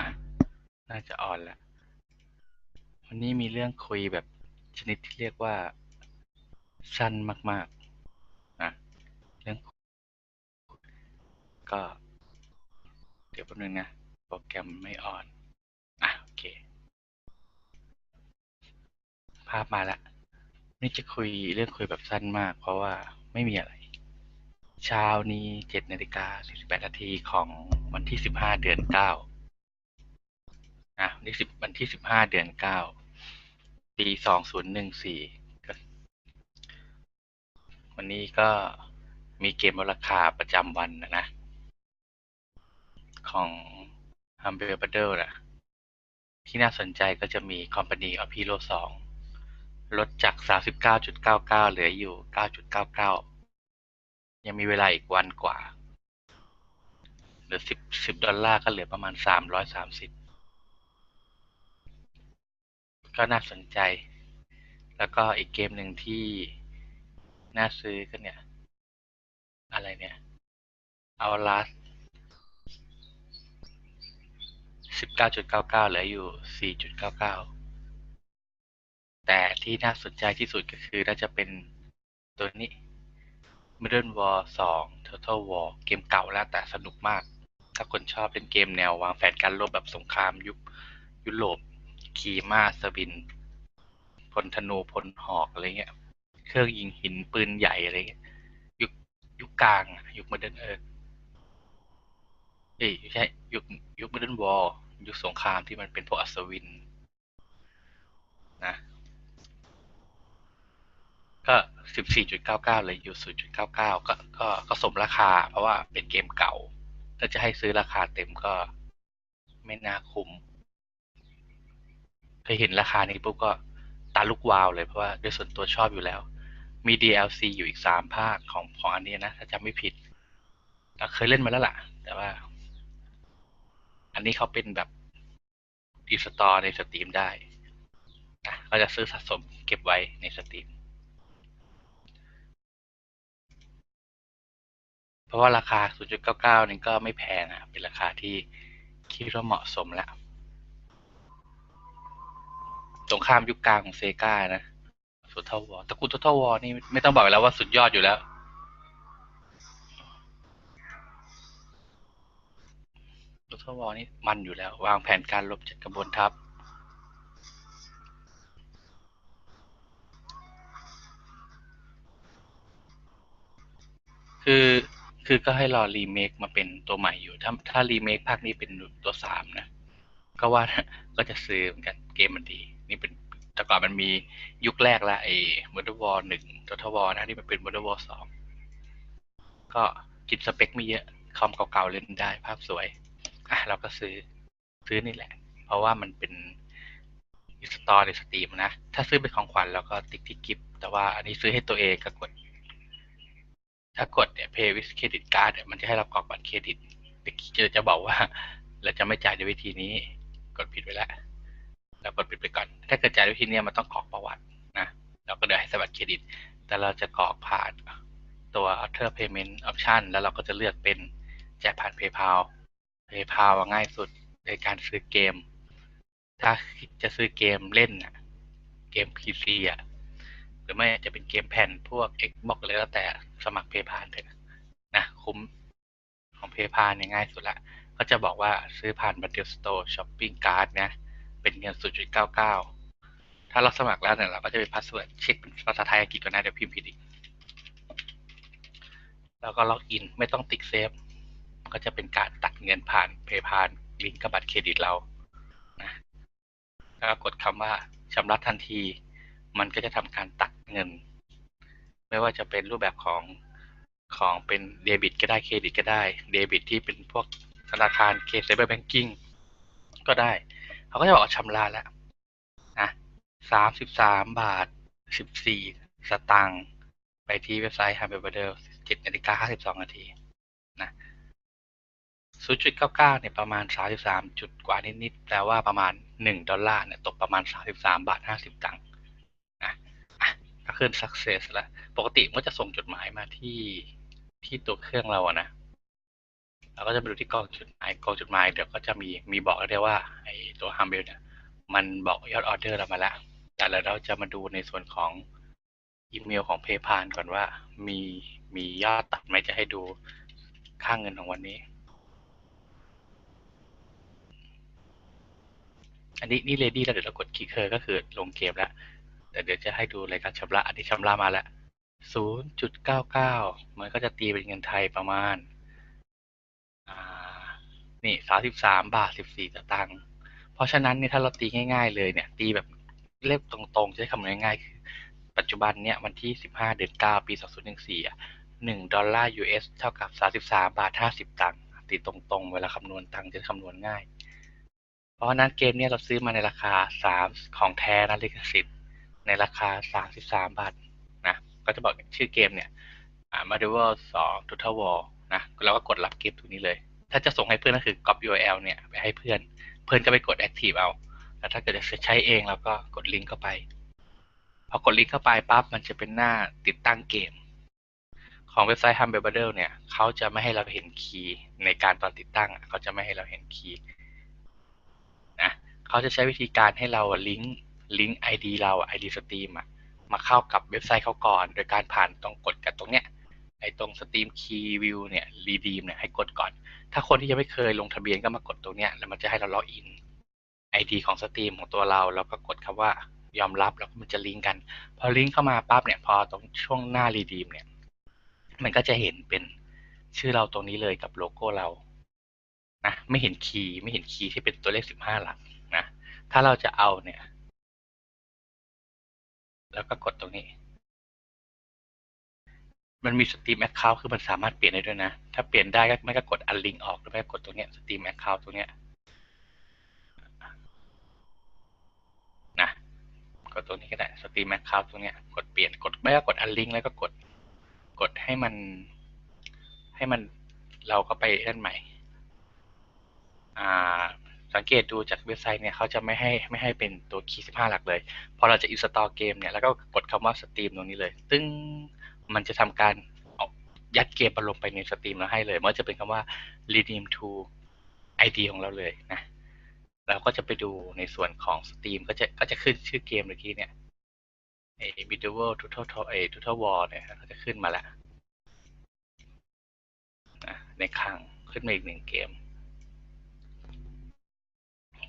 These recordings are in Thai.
อะน่าจะออนแล้ววันนี้มีเรื่องคุยแบบชนิดที่เรียกว่า สั้นมากๆนะเรื่อง ก็ เดี๋ยวแป๊บนึงนะ โปรแกรมไม่ออนอะโอเค ภาพมาแล้วนี่จะคุยเรื่องคุยแบบสั้นมาก เพราะว่าไม่มีอะไรเช้านี้เจ็ดนาฬิกาสี่สิบแปดนาทีของวันที่สิบห้าเดือนเก้า่ะวันที่สิบวันที่สิบห้าเดือนเก้าปีสองศูนย์หนึ่งสี่วันนี้ก็มีเกมราคาประจำวันนะนะ ของ Humble Bundle นะที่น่าสนใจก็จะมี Company of Hero 2 ลดจาก 39.99 เหลืออยู่ 9.99 ยังมีเวลาอีกวันกว่า เหลือ 10 10 ดอลลาร์ก็เหลือประมาณ 330 ก็น่าสนใจ แล้วก็อีกเกมหนึ่งที่น่าซื้อก็เนี่ย อะไรเนี่ยเอาลาสสิบเก้าจุดเก้าเก้าเหลืออยู่สี่จุดเก้าเก้าแต่ที่น่าสนใจที่สุดก็คือน่าจะเป็นตัวนี้ Modern War 2 Total War เกมเก่าแล้วแต่สนุกมาก ถ้าคนชอบเป็นเกมแนววางแผนการรบแบบสงครามยุคยุโรป ขี่ม้าสวินพลธนูพลหอกอะไรเงี้ย เครื่องยิงหินปืนใหญ่อะไรเงี้ย ยุคยุคกลาง ยุคโมเดินเอิร์เอ้ยไม่ใช่ยุคยุคมเดินวอลยุคสงครามที่มันเป็นพวกอัศวิน นะก็สิบสี่จุดเก้าเก้าเลยอยู่ศูนย์จุดเก้าเก้าก็ก็ก็สมราคา เพราะว่าเป็นเกมเก่า ถ้าจะให้ซื้อราคาเต็มก็ไม่น่าคุ้ม เคยเห็นราคานี้ปุ๊บก็ตาลุกวาวเลยเพราะว่าโดยส่วนตัวชอบอยู่แล้ว มี DLC อยู่อีกสามภาคของของอันนี้นะ ถ้าจำไม่ผิดเราเคยเล่นมาแล้วล่ะ แต่ว่า อันนี้เขาเป็นแบบอีสตอร์ในสตรีมได้นะก็จะซื้อสะสมเก็บไว้ในสตรีม เพราะว่าราคา 0.99 นี่ก็ไม่แพงอะ เป็นราคาที่คิดว่าเหมาะสมแล้ว สงครามยุคกลางของเซกานะสุดเท่าวอตระกูลท o วอนี่ไม่ต้องบอกแล้วว่าสุดยอดอยู่แล้วสุดเท่าวอนี่มันอยู่แล้ว วางแผนการลบจัดกระบวนทัพ คือคือก็ให้รอรีเมคมาเป็นตัวใหม่อยู่ ถ้าถ้ารีเมคภาคนี้เป็นตัวสามนะ ก็ว่าก็จะซื้อเหมือนกันเกมมันดี นี่เป็นแต่ก่อนมันมียุคแรกละไอ้ Modern War หนึ่ง Total War นะนี่มันเป็น Modern War สองก็กินสเปคไม่เยอะคอมเก่าๆเล่นได้ภาพสวยอะเราก็ซื้อซื้อนี่แหละ เพราะว่ามันเป็นอิสตอร์ในสตรีมนะ ถ้าซื้อเป็นของขวัญเราก็ติ๊กที่กิฟต์แต่ว่าอันนี้ซื้อให้ตัวเองก็กด ถ้ากดเนี่ย Pay with Credit Card เนี่ยมันจะให้เรากรอกบัตรเครดิตจะจะบอกว่า เราจะไม่จ่ายด้วยวิธีนี้ กดผิดไปแล้ว เรากดผิดไปก่อน ถ้าเกิดจ่ายด้วยวิธีนี้มันต้องกรอกประวัตินะเราก็เดินให้สบัตรเครดิต แต่เราจะกรอกผ่านตัว Auto Payment Option แล้วเราก็จะเลือกเป็นจ่ายผ่าน PayPal PayPal ง่ายสุดในการซื้อเกม ถ้าจะซื้อเกมเล่นน่ะเกม PC อะหรือไม่จะเป็นเกมแผ่นพวก Xbox เลยแล้วแต่สมัคร PayPal เถอะนะคุ้มของ PayPal เนี่ยง่ายสุดละ ก็จะบอกว่าซื้อผ่าน Bundle Store Shopping Card นะ เป็นเงิน 0.99 ถ้าเราสมัครแล้วเนี่ยเราก็จะเป็นพาสเวิร์ดเช็คเป็นภาษาไทยอังกฤษก่อนนะเดี๋ยวพิมพ์ผิดอีก แล้วก็ล็อกอินไม่ต้องติ๊กเซฟ ก็จะเป็นการตัดเงินผ่าน PayPal ลิงก์กับบัตรเครดิตเรานะแล้วก็กดคำว่าชำระทันที มันก็จะทำการตัดเงิน ไม่ว่าจะเป็นรูปแบบของของเป็นเดบิตก็ได้เครดิตก็ได้ เดบิตที่เป็นพวกธนาคารเคเซเบอร์แบงกิ้งก็ได้ เขาก็จะบอกชำระแล้วนะสามสิบสามบาทสิบสี่สตางค์ไปที่เว็บไซต์ h a m b e r b e r เจ็ดนาฬิกาห้าสิบสองนาทีนะศูนย์จุดเก้าเก้าเนี่ยประมาณสามสิบสามจุดกว่านิดๆแปลว่าประมาณหนึ่งดอลลาร์เนี่ยตกประมาณสามสิบสามบาทห้าสิบตังค์นะอะก็ขึ้น success แล้ว ปกติมันจะส่งจดหมายมาที่ที่ตัวเครื่องเราอะนะ เราก็จะไปดูที่กองจุดหมายกองจุดหมายเดี๋ยวก็จะมีมีบอกได้ว่าไอตัวฮัมเบลเนี่ยมันบอกยอดออเดอร์เรามาแล้วแต่เราจะมาดูในส่วนของอีเมลของเพย์พานก่อนว่ามีมียอดตัดไหมจะให้ดูค่าเงินของวันนี้ อันนี้นี่เลดี้แล้วเดี๋ยวเรากดคลิกเคอร์ก็คือลงเกมแล้วแต่เดี๋ยวจะให้ดูรายการชำระ อันนี้ชำระมาแล้วศูนย์จุดเก้าเก้ามันก็จะตีเป็นเงินไทยประมาณ นี่สามสิบสามบาทสิบสี่ตางค์เพราะฉะนั้นเนี่ยถ้าเราตีง่าย ๆ เลยเนี่ย ตีแบบเลขตรงๆจะใช้คำนวณง่ายๆคือปัจจุบันเนี่ยวันที่สิบห้าเดือนเก้าปีสองศูนย์หนึ่งสี่อะหนึ่งดอลลาร์ US เท่ากับสามสิบสามบาทห้าสิบตังค์ตีตรงๆ เวลาคำนวณตังค์จะคำนวณง่าย เพราะฉะนั้นเกมเนี่ยเราซื้อมาในราคาสามของแท้นะลิขสิทธิ์ในราคาสามสิบสามบาทนะก็จะบอกชื่อเกมเนี่ยอ่า Marvel สอง Total War นะเราก็กดรับเกมตัวนี้เลย ถ้าจะส่งให้เพื่อนก็คือ copy URL เนี่ยไปให้เพื่อน เพื่อนก็ไปกด active เอาแล้วถ้าเกิดจะใช้เองเราก็กดลิงก์เข้าไป พอกดลิงก์เข้าไปปั๊บมันจะเป็นหน้าติดตั้งเกม ของเว็บไซต์ Humble Bundle เนี่ยเขาจะไม่ให้เราเห็นคีย์ในการตอนติดตั้งเขาจะไม่ให้เราเห็นคีย์นะเขาจะใช้วิธีการให้เราลิงก์ลิงก์ ID เรา ID Steam อะมาเข้ากับเว็บไซต์เขาก่อน โดยการผ่านตรงกดกับตรงเนี้ย ไอ้ตรง Steam Key View เนี่ย Redeem เนี่ยให้กดก่อน ถ้าคนที่ยังไม่เคยลงทะเบียนก็มากดตรงเนี้ยแล้วมันจะให้เราล็อกอิน ID ของ Steam ของตัวเรา แล้วก็กดคำว่ายอมรับแล้วมันจะลิงก์กัน พอลิงก์เข้ามาปั๊บเนี่ยพอตรงช่วงหน้า Redeem เนี่ย มันก็จะเห็นเป็นชื่อเราตรงนี้เลยกับโลโก้เรานะไม่เห็นคีย์ไม่เห็นคีย์ที่เป็นตัวเลขสิบห้าหลักนะถ้าเราจะเอาเนี่ย แล้วก็กดตรงนี้ มันมี Steam Account คือมันสามารถเปลี่ยนได้ด้วยนะ ถ้าเปลี่ยนได้ก็ไม่ก็กด unlink ออกหรือไม่ก็กดตรงเนี้ย Steam Account ตรงเนี้ยนะกดตรงนี้ก็ได้ Steam Account ตรงเนี้ยกดเปลี่ยนกดไม่ก็กด unlink แล้วก็กดกดให้มัน ให้มันเราก็ไปนั่นใหม่ อ่า สังเกตดูจากเว็บไซต์เนี่ยเขาจะไม่ให้ไม่ให้เป็นตัวคีย์15หลักเลย พอเราจะ install เกมเนี่ยแล้วก็กดคำว่า Steam ตรงนี้เลย ตึ้ง มันจะทำการเอายัดเกมไปลงไปใน Steam แล้วให้เลย มันจะเป็นคำว่า redeem to ID ของเราเลยนะเราก็จะไปดูในส่วนของ Steam ก็จะก็จะขึ้นชื่อเกมเมื่อกี้เนี่ยไอ้ Medieval Total ไอ้ Total War เนี่ยก็จะขึ้นมาแล้วนะในคลังขึ้นมาอีกหนึ่งเกม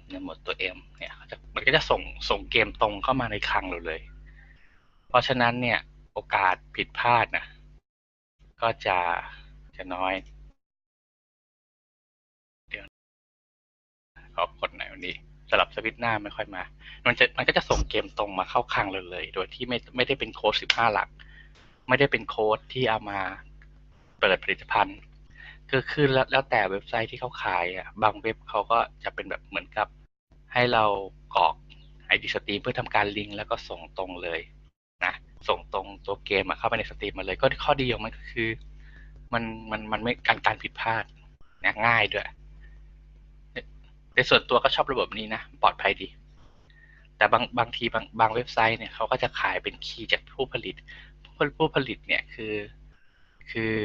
ในหมวดตัว M เนี่ยเขาจะมันก็จะส่งส่งเกมตรงเข้ามาในคลังเราเลย เพราะฉะนั้นเนี่ย โอกาสผิดพลาดนะก็จะจะน้อย เดี๋ยวขอกดหน่อยวันนี้สลับสวิตหน้าไม่ค่อยมา มันจะมันก็จะส่งเกมตรงมาเข้าคลังเลยเลย โดยที่ไม่ไม่ได้เป็นโค้ดสิบห้าหลัก ไม่ได้เป็นโค้ดที่เอามาเปิดผลิตภัณฑ์คือคือแล้วแล้วแต่เว็บไซต์ที่เขาขายอะ บางเว็บเขาก็จะเป็นแบบเหมือนกับ ให้เรากรอก ID Steam เพื่อทำการลิงก์แล้วก็ส่งตรงเลยนะ ส่งตรงตัวเกมเข้าไปในสตรีมมาเลย ก็ข้อดีของมันก็คือ มันมันมันไม่การการผิดพลาดนง่ายด้วยในส่วนตัวก็ชอบระบบนี้นะ ปลอดภัยดี แต่บางบางทีบางบางเว็บไซต์เนี่ยเขาก็จะขายเป็นคีย์จากผู้ผลิต ผู้ผู้ผลิตเนี่ยคือ คือ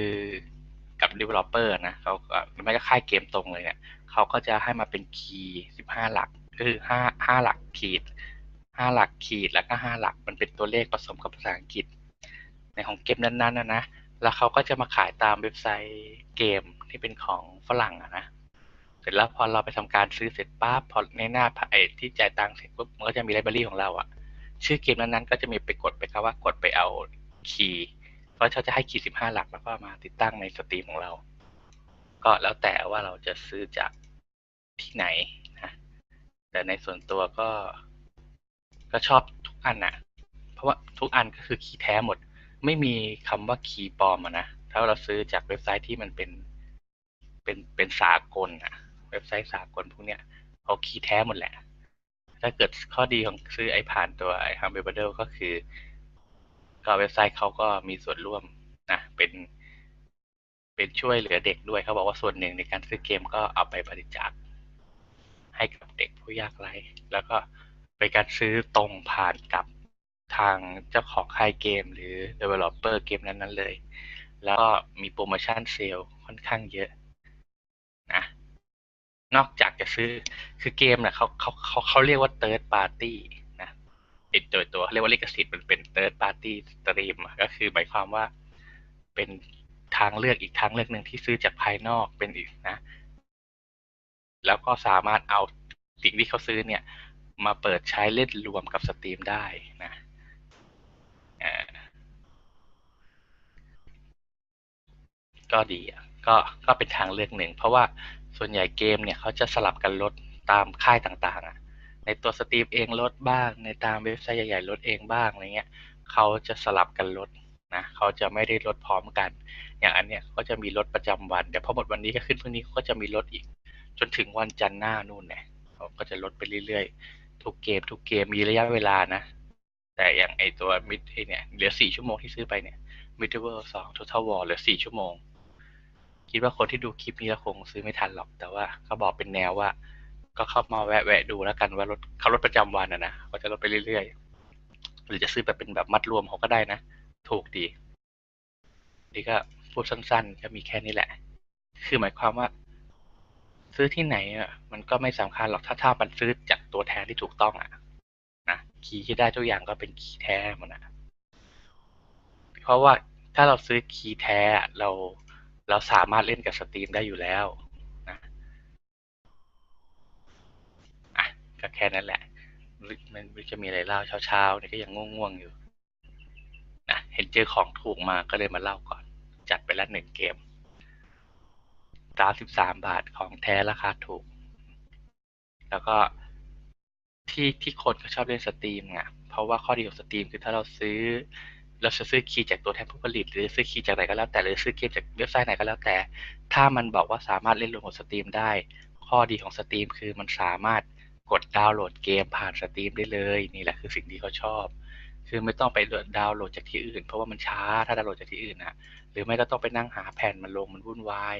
กับ developer นะเขาก็ไม่ก็ค่ายเกมตรงเลยเนี่ยเขาก็จะให้มาเป็นคีย์สิบห้าหลัก คือห้าห้าหลักขีด ห้าหลักขีดแล้วก็ห้าหลักมันเป็นตัวเลขผสมกับภาษาอังกฤษ ในของเกมนั้นๆนะนะแล้วเขาก็จะมาขายตามเว็บไซต์เกมที่เป็นของฝรั่งอะนะเสร็จแล้วพอเราไปทำการซื้อเสร็จปั๊บพอในหน้าไอ้ที่จ่ายตังค์เสร็จปุ๊บมันก็จะมีไลบรารีของเราอะชื่อเกมนั้นๆก็จะมีไปกดไปคำว่ากดไปเอาคีย์เพราะเขาจะให้คีย์สิบห้าหลักแล้วก็มาติดตั้งในสตรีมของเรา ก็แล้วแต่ว่าเราจะซื้อจากที่ไหนนะแต่ในส่วนตัวก็ ก็ชอบทุกอันนะเพราะว่าทุกอันก็คือคีย์แท้หมด ไม่มีคำว่าคีย์ปลอมอะนะถ้าเราซื้อจากเว็บไซต์ที่มันเป็นเป็นเป็นสากลอะเว็บไซต์สากลพวกเนี้ยเขาคีย์แท้หมดแหละ ถ้าเกิดข้อดีของซื้อไอผ่านตัวไอ Humble Bundle ก็คือ ก็เว็บไซต์เขาก็มีส่วนร่วมนะเป็นเป็นช่วยเหลือเด็กด้วยเขาบอกว่าส่วนหนึ่งในการซื้อเกมก็เอาไปบริจาคให้กับเด็กผู้ยากไร้แล้วก็ เป็นการซื้อตรงผ่านกับทางเจ้าของค่ายเกมหรือ developer เกมนั้น ๆ เลย แล้วก็มีโปรโมชั่นเซล์ค่อนข้างเยอะนะนอกจากจะซื้อคือเกมเนี่ยเขาเขาเขาเขาเรียกว่า third party นะติดโดยตัวเขาเรียกว่าลิขสิทธิ์มันเป็น third party stream อะก็คือหมายความว่าเป็นทางเลือกอีกทางเลือกหนึ่งที่ซื้อจากภายนอกเป็นอีกนะ แล้วก็สามารถเอาสิ่งที่เขาซื้อเนี่ย มาเปิดใช้เล่นรวมกับสตรีมได้นะก็ดีอะก็ก็เป็นทางเลือกหนึ่ง เพราะว่าส่วนใหญ่เกมเนี่ยเขาจะสลับกันลดตามค่ายต่างๆอะในตัวสตรีมเองลดบ้าง ในตามเว็บไซต์ใหญ่ๆลดเองบ้างอะไรเงี้ยเขาจะสลับกันลดนะเขาจะไม่ได้ลดพร้อมกัน อย่างอันเนี้ยก็จะมีลดประจำวันเดี๋ยวพอหมดวันนี้ก็ขึ้นพรุ่งนี้ก็จะมีลดอีก จนถึงวันจันทร์หน้านู่นเนี่ยเขาก็จะลดไปเรื่อยๆ ทุกเกม ทุกเกมมีระยะเวลานะ แต่อย่างไอตัวมิดเนี่ยเหลือสี่ชั่วโมงที่ซื้อไปเนี่ยมิดเวิลสองท t a l War เหลือสี่ชั่วโมง คิดว่าคนที่ดูคลิปนี้คงซื้อไม่ทันหรอกแต่ว่าเขาบอกเป็นแนวว่า ก็เข้ามาแวะแวะดูแล้วกันว่ารถเขารถประจำวันอะนะก็จะลดไปเรื่อยๆ หรือจะซื้อแบบเป็นแบบมัดรวมเขาก็ได้นะ ถูกดี นี่ก็พูดสั้นๆก็มีแค่นี้แหละ คือหมายความว่า ซื้อที่ไหนอะมันก็ไม่สำคัญหรอกถ้าถ้ามันซื้อจากตัวแทนที่ถูกต้องอะนะคีย์ที่ได้ทุกอย่างก็เป็นคีย์แท้หมดนะเพราะว่าถ้าเราซื้อคีย์แท้เราเราสามารถเล่นกับสตรีมได้อยู่แล้วนะอะก็แค่นั้นแหละมันจะมีอะไรเล่าเช้าๆเนี่ยก็ยังง่วงๆอยู่นะเห็นเจอของถูกมาก็เลยมาเล่าก่อน จัดไปแล้วหนึ่งเกม สามสิบสามบาทของแท้ราคาถูก แล้วก็ที่ที่คนเขาชอบเล่นสตรีมอะ เพราะว่าข้อดีของสตรีมคือถ้าเราซื้อ เราจะซื้อคีย์จากตัวแทนผู้ผลิต หรือซื้อคีย์จากไหนก็แล้วแต่หรือซื้อเกมจากเว็บไซต์ไหนก็แล้วแต่ ถ้ามันบอกว่าสามารถเล่นรวมกับสตรีมได้ ข้อดีของสตรีมคือมันสามารถกดดาวน์โหลดเกมผ่านสตรีมได้เลย นี่แหละคือสิ่งที่เขาชอบ คือไม่ต้องไปดาวน์โหลดจากที่อื่น เพราะว่ามันช้าถ้าดาวน์โหลดจากที่อื่นนะหรือไม่ก็ต้องไปนั่งหาแผ่นมันลงมันวุ่นวาย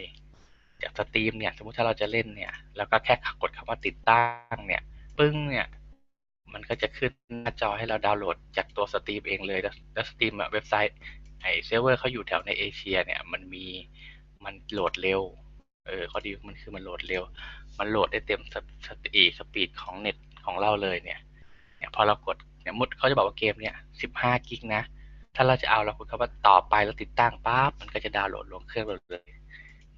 จากสตรีมเนี่ย สมมติถ้าเราจะเล่นเนี่ย แล้วก็แค่กดคำว่าติดตั้งเนี่ย ปึ้งเนี่ย มันก็จะขึ้นหน้าจอให้เราดาวน์โหลด จากตัวสตรีมเองเลย แล้วสตรีมเว็บไซต์ไอเซิร์ฟเวอร์เขาอยู่แถวในเอเชีย เนี่ย มันมีมันโหลดเร็ว เออข้อดีมันคือมันโหลดเร็ว มันโหลดได้เต็มสตีสปีดของเน็ตของเราเลยเนี่ย เนี่ยพอเรากดเนี่ยมุดเขาจะบอกว่าเกมเนี่ยสิบห้ากิกนะ ถ้าเราจะเอาเรากดคำว่าต่อไปแล้วติดตั้งปั๊บมันก็จะดาวน์โหลดลงเครื่องเราเลย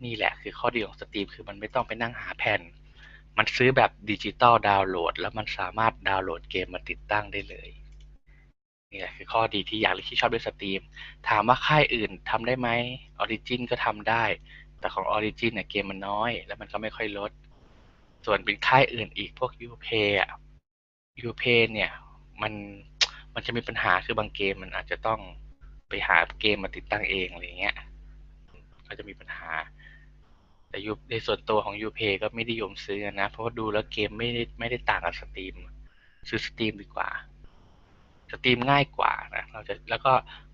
นี่แหละคือข้อดีของสตรีมคือมันไม่ต้องไปนั่งหาแผ่น มันซื้อแบบดิจิตอลดาวน์โหลด แล้วมันสามารถดาวน์โหลดเกมมาติดตั้งได้เลยนี่แหละคือข้อดีที่อยากที่ชอบด้วยสตรีม ถามว่าค่ายอื่นทำได้ไหมออริจินก็ทำได้ แต่ของออริจินเนี่ยเกมมันน้อย แล้วมันก็ไม่ค่อยลด ส่วนเป็นค่ายอื่นอีกพวกยูเพย์อะยูเพย์เนี่ย มันมันจะมีปัญหาคือบางเกมมันอาจจะต้องไปหาเกมมาติดตั้งเองอะไรเงี้ย ก็จะมีปัญหา แต่ยูในส่วนตัวของยูเพก็ไม่ได้ยมซื้อนะ เพราะว่าดูแล้วเกมไม่ได้ไม่ได้ต่างกับสตรีมซื้อสตรีมดีกว่าสตรีมง่ายกว่านะเราจะแล้วก็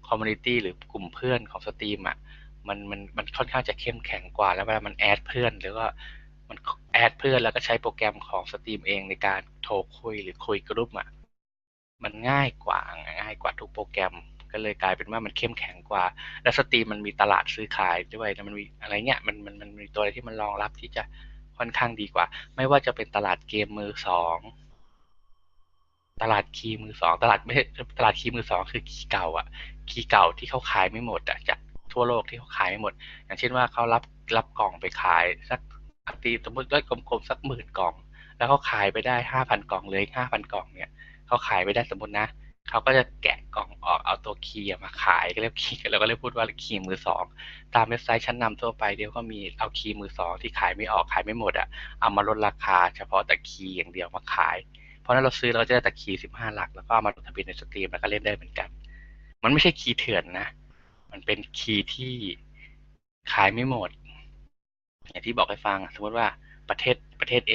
คอมมูนิตี้หรือกลุ่มเพื่อนของสตรีมอะมันมันมันค่อนข้างจะเข้มแข็งกว่า แล้วเวลามันแอดเพื่อนหรือว่ามันแอดเพื่อนแล้วก็ใช้โปรแกรมของสตรีมเองในการโทรคุยหรือคุยกรุ๊ปอะมันง่ายกว่าง่ายกว่าทุกโปรแกรม ก็เลยกลายเป็นว่ามันเข้มแข็งกว่า และสตรีมมันมีตลาดซื้อขายด้วยแล้วมันมีอะไรเงี้ยมันมันมันมีตัวอะไรที่มันรองรับที่จะค่อนข้างดีกว่า ไม่ว่าจะเป็นตลาดเกมมือสองตลาดคีย์มือสองตลาดไม่ใช่ตลาดคีย์มือสองคือคีย์เก่า อะ คีย์เก่าที่เขาขายไม่หมดอะจากทั่วโลกที่เขาขายไม่หมด อย่างเช่นว่าเขารับรับกล่องไปขายสักตีสมมติด้วยกลมๆสักหมื่นกล่อง แล้วเขาขายไปได้ห้าพันกล่องเลยห้าพันกล่องเนี่ยเขาขายไปได้สมมตินะ เขาก็จะแกะกล่องออกเอาตัวคีย์มาขายก็เรียกคีย์เราก็เรียกพูดว่าคีย์มือสองตามเว็บไซต์ชั้นนำทั่วไปเดี๋ยวก็มีเอาคีย์มือสองที่ขายไม่ออกขายไม่หมดอะเอามาลดราคา เฉพาะแต่คีย์อย่างเดียวมาขาย เพราะนั้นเราซื้อเราจะได้แต่คีย์สิบห้าหลัก แล้วก็เอามาลงทะเบียนในสตรีมแล้วก็เล่นได้เหมือนกัน มันไม่ใช่คีย์เถื่อนนะ มันเป็นคีย์ที่ขายไม่หมด อย่างที่บอกให้ฟังสมมติว่าประเทศประเทศ A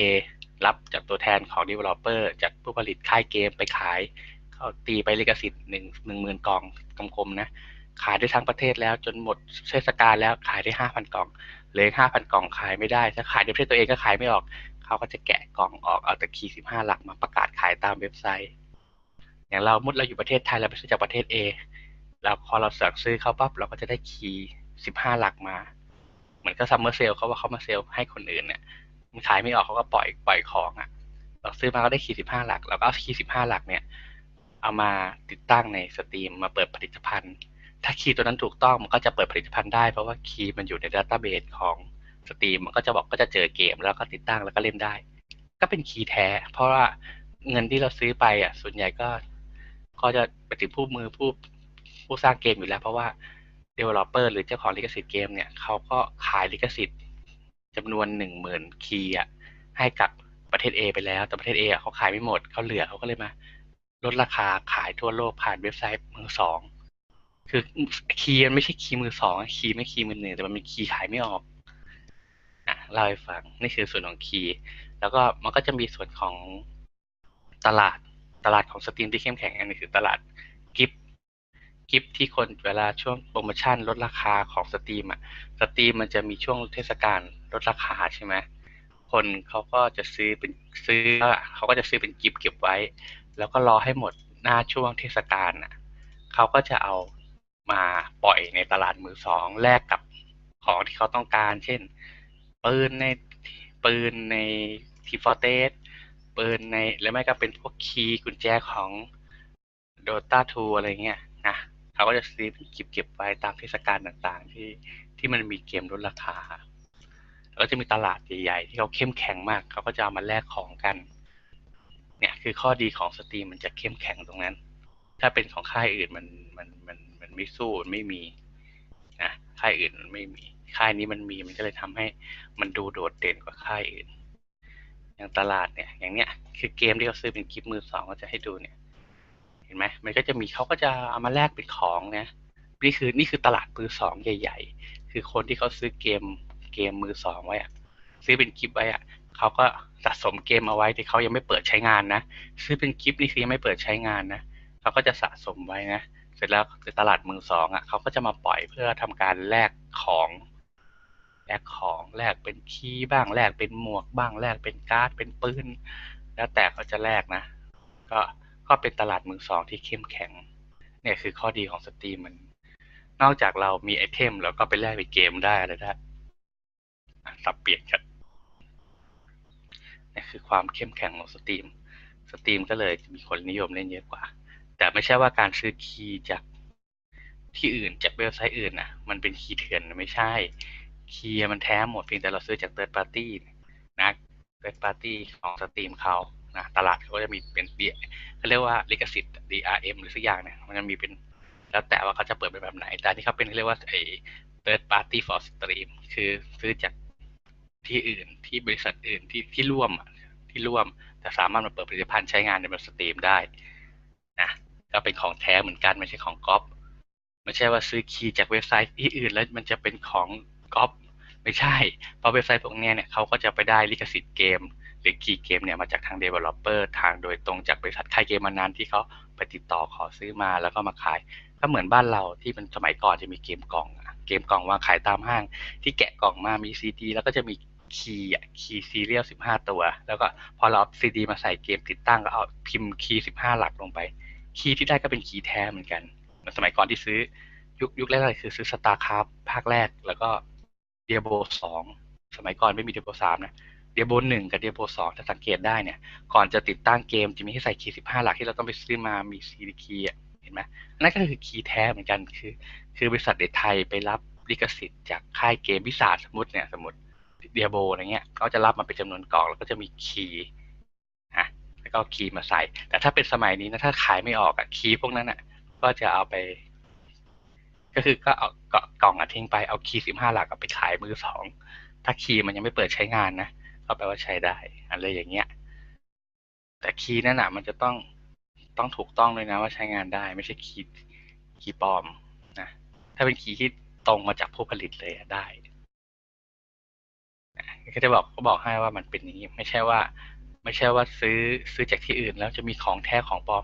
รับจากตัวแทนของ developer จากผู้ผลิตค่ายเกมไปขาย เขาตีไปลิขสิทธิ์หนึ่งหนึ่งหมื่นกล่องกลมนะ ขายได้ทั้งประเทศแล้วจนหมดเทศกาลแล้วขายได้ห้าพันกล่องเหลือห้าพันกล่องขายไม่ได้ ถ้าขายในประเทศตัวเองก็ขายไม่ออก เขาก็จะแกะกล่องออกเอาแต่คีย์สิบห้าหลักมาประกาศขายตามเว็บไซต์ อย่างเรามุดเราอยู่ประเทศไทยเราไปซื้อจากประเทศ A แล้วพอเราสั่งซื้อเขาปั๊บเราก็จะได้คีย์สิบห้าหลักมา เหมือนก็ซัมเมอร์เซลเขาว่าเขามาเซลให้คนอื่นเนี่ยมันขายไม่ออกเขาก็ปล่อยปล่อยของอะ เราซื้อมาก็ได้คีย์สิบห้าหลักเราก็เอาคีย์สิบห้าหลักเนี่ย เอามาติดตั้งในสตรีมมาเปิดผลิตภัณฑ์ ถ้าคีย์ตัวนั้นถูกต้องมันก็จะเปิดผลิตภัณฑ์ได้เพราะว่าคีย์มันอยู่ในดัตต้าเบสของสตรีมมันก็จะบอกก็จะเจอเกมแล้วก็ติดตั้งแล้วก็เล่นได้ ก็เป็นคีย์แท้ เพราะว่าเงินที่เราซื้อไปอะส่วนใหญ่ก็ ก็จะไปถึงผู้มือผู้ผู้สร้างเกมอยู่แล้ว เพราะว่า developer หรือเจ้าของลิขสิทธิ์เกมเนี่ยเขาก็ขายลิขสิทธิ์จำนวนหนึ่งหมื่นคีย์อะให้กับประเทศ A ไปแล้ว แต่ประเทศ A อะเขาขายไม่หมดเขาเหลือเขาก็เลยมา ลดราคาขายทั่วโลกผ่านเว็บไซต์มือสอง คือคีย์มันไม่ใช่คีย์มือสองคีย์ไม่คีย์มือหนึ่งแต่มันเป็นคีย์ขายไม่ออกอะเล่าให้ฟังนี่คือส่วนของคีย์แล้วก็มันก็จะมีส่วนของตลาดตลาดของสตรีมที่เข้มแข็งอันนี้คือตลาดกิฟต์กิฟต์ที่คนเวลาช่วงโปรโมชั่นลดราคาของสตรีมอะสตรีมมันจะมีช่วงเทศกาลลดราคาใช่ไหมคนเขาก็จะซื้อเป็นซื้อเขาก็จะซื้อเป็นกิฟต์เก็บไว้ แล้วก็รอให้หมดหน้าช่วงเทศกาลน่ะเขาก็จะเอามาปล่อยในตลาดมือสองแลกกับของที่เขาต้องการ เช่น ปืนในปืนในทีฟอร์เตสปืนในหรือไม่ก็เป็นพวกคีย์กุญแจของ Dota 2อะไรเงี้ยนะเขาก็จะซื้อเป็บเก็บไว้ตามเทศกาลต่างๆ ที่ที่มันมีเกมลดราคา แล้วก็จะมีตลาดใหญ่ๆ ที่เขาเข้มแข็งมาก เขาก็จะเอามาแลกของกัน เนี่ยคือข้อดีของสตรีมมันจะเข้มแข็งตรงนั้น ถ้าเป็นของค่ายอื่นมันมันมันมันไม่สู้มันไม่มีนะค่ายอื่นมันไม่มีค่ายนี้มันมีมันก็เลยทำให้มันดูโดดเด่นกว่าค่ายอื่น อย่างตลาดเนี่ย อย่างเนี้ยคือเกมที่เขาซื้อเป็นคลิปมือสองก็จะให้ดูเนี่ย เห็นไหมมันก็จะมีเขาก็จะเอามาแลกเป็นของนะนี่คือนี่คือตลาดมือสองใหญ่ ๆ คือคนที่เขาซื้อเกมเกมมือสองไว้อะซื้อเป็นคลิปไว้อะ เขาก็สะสมเกมเอาไว้ที่เขายังไม่เปิดใช้งานนะซื้อเป็นคลิปนี่คือยังไม่เปิดใช้งานนะเขาก็จะสะสมไว้นะเสร็จแล้วในตลาดมือสองอะเขาก็จะมาปล่อยเพื่อทำการแลกของแลกของแลกเป็นคีย์บ้างแลกเป็นหมวกบ้างแลกเป็นการ์ดเป็นปืนแล้วแต่เขาจะแลกนะ ก็ก็เป็นตลาดมือสองที่เข้มแข็ง เนี่ยคือข้อดีของสตรีมมัน นอกจากเรามีไอเทมแล้วก็ไปแลกเป็นเกมได้อะไรได้สับเปลี่ยนกัน นี่คือความเข้มแข็งของสตรีมสตรีมก็เลยมีคนนิยมเล่นเยอะกว่า แต่ไม่ใช่ว่าการซื้อคีย์จากที่อื่นจากเว็บไซต์อื่นนะมันเป็นคีย์เถื่อนไม่ใช่คีย์มันแท้หมดเพียงแต่เราซื้อจากเติร์ดปาร์ตี้นะเติร์ดปาร์ตี้ของสตรีมเขานะตลาดเขาก็จะมีเป็นเดียเขาเรียกว่าลิขสิทธิ์ DRM หรือสักอย่างเนี่ยมันจะมีเป็นแล้วแต่ว่าเขาจะเปิดเป็นแบบไหน แต่ที่เขาเป็นเรียกว่าไอ้ third party for stream คือซื้อจาก ที่อื่นที่บริษัทอื่นที่ที่ร่วมที่ร่วม แต่สามารถมาเปิดผลิตภัณฑ์ใช้งานในบนสตรีมได้นะก็เป็นของแท้เหมือนกันไม่ใช่ของก๊อปไม่ใช่ว่าซื้อคีย์จากเว็บไซต์ที่อื่นแล้วมันจะเป็นของก๊อปไม่ใช่ เพราะเว็บไซต์พวกนี้เนี่ยเขาก็จะไปได้ลิขสิทธิ์เกม หรือคีย์เกมเนี่ยมาจากทาง developer ทางโดยตรงจากบริษัทค่ายเกมมานานที่เขาไปติดต่อขอซื้อมาแล้วก็มาขาย ก็เหมือนบ้านเราที่มันสมัยก่อนจะมีเกมกล่อง เกมกล่องวางขายตามห้าง ที่แกะกล่องมามีซีดีแล้วก็จะมี คีย์อะคีย์ซีเรียลสิบห้าตัว แล้วก็พอเราเอาซีดีมาใส่เกมติดตั้งก็เอาพิมพ์คีย์สิบห้าหลักลงไป คีย์ที่ได้ก็เป็นคีย์แท้เหมือนกันเหมือนสมัยก่อนที่ซื้อยุคยุคแรกๆคือซื้อสตาร์คราฟภาคแรก แล้วก็เดียโบสองสมัยก่อนไม่มีเดียโบสามนะเดียโบหนึ่งกับเดียโบสองถ้าสังเกตได้เนี่ย ก่อนจะติดตั้งเกมจะมีให้ใส่คีย์สิบห้าหลักที่เราต้องไปซื้อมามีซีดีคีย์เห็นไหมนั่นก็คือคีย์แท้เหมือนกันคือ คือบริษัทเดทไทยไปรับลิขสิทธิ์จากค่ายเกมวิสาสมมติเนี่ยสมมติ เดียโบอะไรเงี้ยเขาจะรับมาเป็นจำนวนกล่องแล้วก็จะมีคีย์ฮะแล้วก็คีย์มาใส่ แต่ถ้าเป็นสมัยนี้นะถ้าขายไม่ออกอะคีย์พวกนั้นอะก็จะเอาไป ก็คือก็เอากล่องอะทิ้งไปเอาคีย์สิบห้าหลักเอาไปขายมือสองถ้าคีย์มันยังไม่เปิดใช้งานนะก็แปลว่าใช้ได้อะไรอย่างเงี้ย แต่คีย์นั่นอะมันจะต้องต้องถูกต้องเลยนะว่าใช้งานได้ ไม่ใช่คีย์คีย์ปลอมนะถ้าเป็นคีย์ที่ตรงมาจากผู้ผลิตเลยได้ ก็จะบอกก็บอกให้ว่ามันเป็นอย่างนี้ ไม่ใช่ว่า ไม่ใช่ว่าซื้อซื้อจากที่อื่น แล้วจะมีของแท้ของปลอม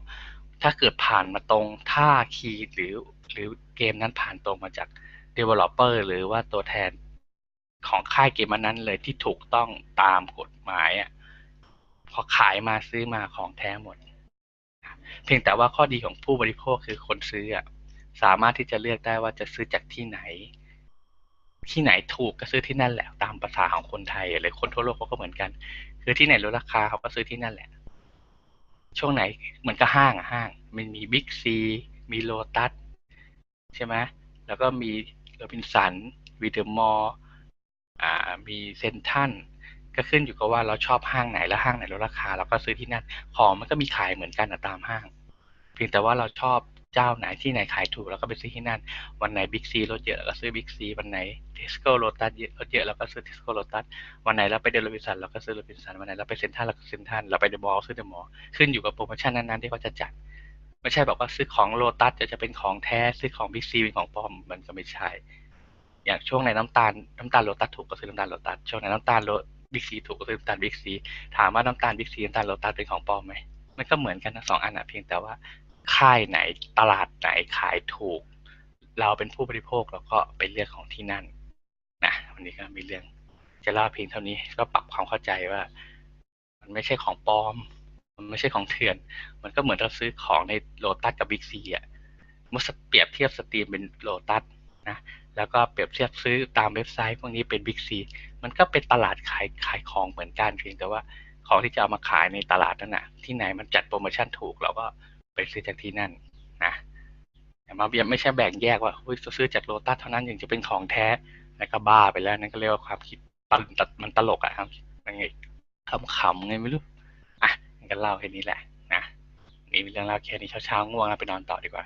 ถ้าเกิดผ่านมาตรงท่าคีย์หรือหรือเกมนั้นผ่านตรงมาจาก developer หรือว่าตัวแทนของค่ายเกมนั้นเลยที่ถูกต้องตามกฎหมายอะพอขายมาซื้อมาของแท้หมด เพียงแต่ว่าข้อดีของผู้บริโภคคือคนซื้ออะสามารถที่จะเลือกได้ว่าจะซื้อจากที่ไหน ที่ไหนถูกก็ซื้อที่นั่นแหละตามภาษาของคนไทยหรือคนทั่วโลกเขาก็เหมือนกัน คือที่ไหนลดราคาเขาก็ซื้อที่นั่นแหละ ช่วงไหนเหมือนกับห้างอะห้าง มันมีบิ๊กซีมีโลตัสใช่ไหมแล้วก็มีโรบินสันวีเดอร์มอลอ่ามีเซนทันก็ขึ้นอยู่กับว่าเราชอบห้างไหนแล้วห้างไหนลดราคาเราก็ซื้อที่นั่นของมันก็มีขายเหมือนกันอะตามห้าง เพียงแต่ว่าเราชอบ เจ้าไหนที่ไหนขายถูกเราก็ไปซื้อที่นั่น วันไหนบิ๊กซีลดเยอะเราก็ซื้อบิ๊กซีวันไหนเทสโก้โลตัสลดเยอะเราก็ซื้อเทสโก้โลตัสวันไหนเราไปเดลโรบิสันเราก็ซื้อโรบิสันวันไหนเราไปเซ็นทรัลเราก็เซ็นทรัลเราไปเดอะมอลล์ซื้อเดอะมอลล์ขึ้นอยู่กับโปรโมชั่นนั้นๆที่เขาจะจัด ไม่ใช่บอกว่าซื้อของโลตัสจะจะเป็นของแท้ซื้อของบิ๊กซีเป็นของปลอมมันก็ไม่ใช่ อย่างช่วงไหนน้ำตาลน้ำตาลโลตัสถูกก็ซื้อน้ำตาลโลตัสช่วงไหนน้ำตาลโลบิ๊กซีถูกก็ซื้อน้ำตาลบิ๊กซีถามว่าน้ำตาลบิ๊กซีน้ำตาลโลตัสเป็นของปลอมไหมมันก็เหมือนกันทั้งสองอันอะเพียงแต่ว่า ค่ายไหนตลาดไหนขายถูก เราเป็นผู้บริโภคเราก็ไปเลือกของที่นั่นนะวันนี้ก็มีเรื่องจะเล่าเพียงเท่านี้ก็ปรับความเข้าใจว่า มันไม่ใช่ของปลอม มันไม่ใช่ของเถื่อน มันก็เหมือนเราซื้อของในโลตัสกับบิ๊กซีอะเมื่อเปรียบเทียบสตรีมเป็นโลตัสนะแล้วก็เปรียบเทียบซื้อตามเว็บไซต์พวกนี้เป็นบิ๊กซีมันก็เป็นตลาดขายขายของเหมือนกันเพียงแต่ว่าของที่จะเอามาขายในตลาดนั่นน่ะ ที่ไหนมันจัดโปรโมชั่นถูกเราก็ ไปซื้อจากที่นั่นนะแต่มาเบียไม่ใช่แบ่งแยกว่าเฮ้ยซื้อจากโลตัสเท่านั้นถึงจะเป็นของแท้แล้วก็บ้าไปแล้วนั่นก็เรียกว่าความคิดมันตลกอะครับมันไงขำๆไงไม่รู้อะก็เล่าแค่นี้แหละนะนี่มีเรื่องเล่าแค่นี้เช้าๆง่วงแล้วไปนอนต่อดีกว่า